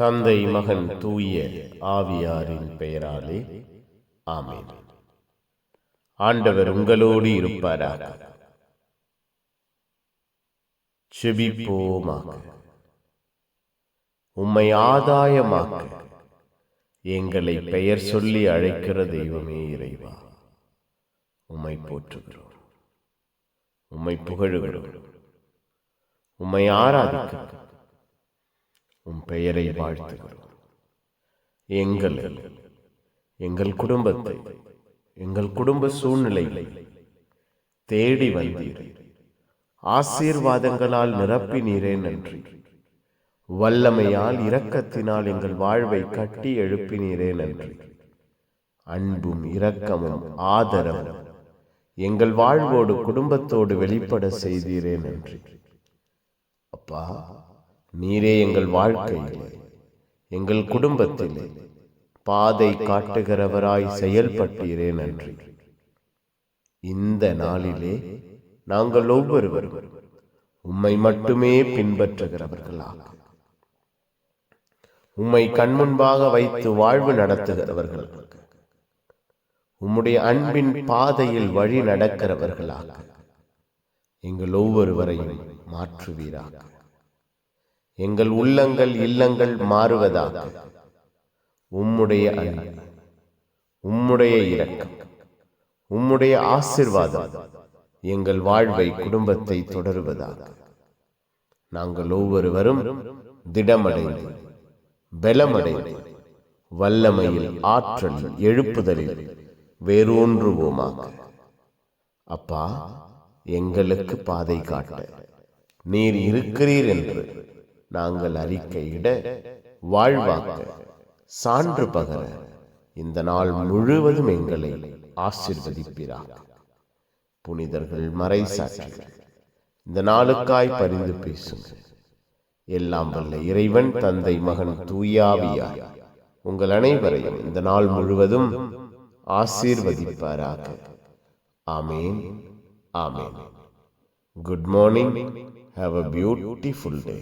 தந்தை மகன் தூய ஆவியாரின் பெயராலே ஆமென். ஆண்டவர் உங்களோடு இருப்பாராக. செபிப்போமாக. உம்மை ஆதாயமாக்க. எங்களை பெயர் சொல்லி அழைக்கிற தெய்வமே இறைவா. உம்மை போற்றுகிறோம். உம்மை புகழுகிறோம். உம்மை ஆராதிக்கிறோம். உம் பெயரை வாழ்த்துகிறோம் எங்கள் எங்கள் குடும்பத்தை எங்கள் குடும்ப சூழ்நிலைகளை தேடி வந்தீர். ஆசீர்வாதங்களால் நிரப்பினீரே நன்றி. வல்லமையால் இரக்கத்தினால் எங்கள் வாழ்வை கட்டி எழுப்பினீரே நன்றி. அன்பும் இரக்கமும் ஆதரவும் எங்கள் வாழ்வோடு குடும்பத்தோடு வெளிப்பட செய்தீரே நன்றி. அப்பா நீரே எங்கள் வாழ்க்கையிலே எங்கள் குடும்பத்திலே பாதை காட்டுகிறவராய் செயல்பட்டீரே நன்றி. இந்த நாளிலே நாங்கள் ஒவ்வொருவரும் உம்மை மட்டுமே பின்பற்றுகிறவர்களாக. உம்மை கண்முன்பாக வைத்து வாழ்வு நடத்துகிறவர்கள். உம்முடைய அன்பின் பாதையில் வழி நடக்கிறவர்களாக. எங்கள் ஒவ்வொருவரையும் மாற்றுவீராக. எங்கள் உள்ளங்கள் இல்லங்கள் மாறுவதாக உம்முடைய அன்பு உம்முடைய இரக்கம் உம்முடைய ஆசிர்வாதம் எங்கள் வாழ்வை குடும்பத்தை தொடருவதாக. நாங்கள் ஒவ்வொருவரும் திடமடைந்து பலமடைந்து வல்லமையில் ஆற்றல் எழுப்புதலில் வேரூன்றுவோமாக. அப்பா எங்களுக்கு பாதை காட்ட நீர் இருக்கிறீர் என்று நாங்கள் அறிக்கையிட வாழ்வாக்க சான்று பகர இந்த நாள் முழுவதும் எங்களை ஆசிர்வதிப்பீராக. புனிதர்கள் மறைசாட்சிகள் இந்த நாளுக்காய் பரிந்து பேசுங்கள். எல்லாம் வல்ல இறைவன் தந்தை மகன் தூயாவியாய் உங்கள் அனைவரையும் இந்த நாள் முழுவதும் ஆசீர்வதிப்பாராக. ஆமேன் ஆமேன். Good morning have a beautiful day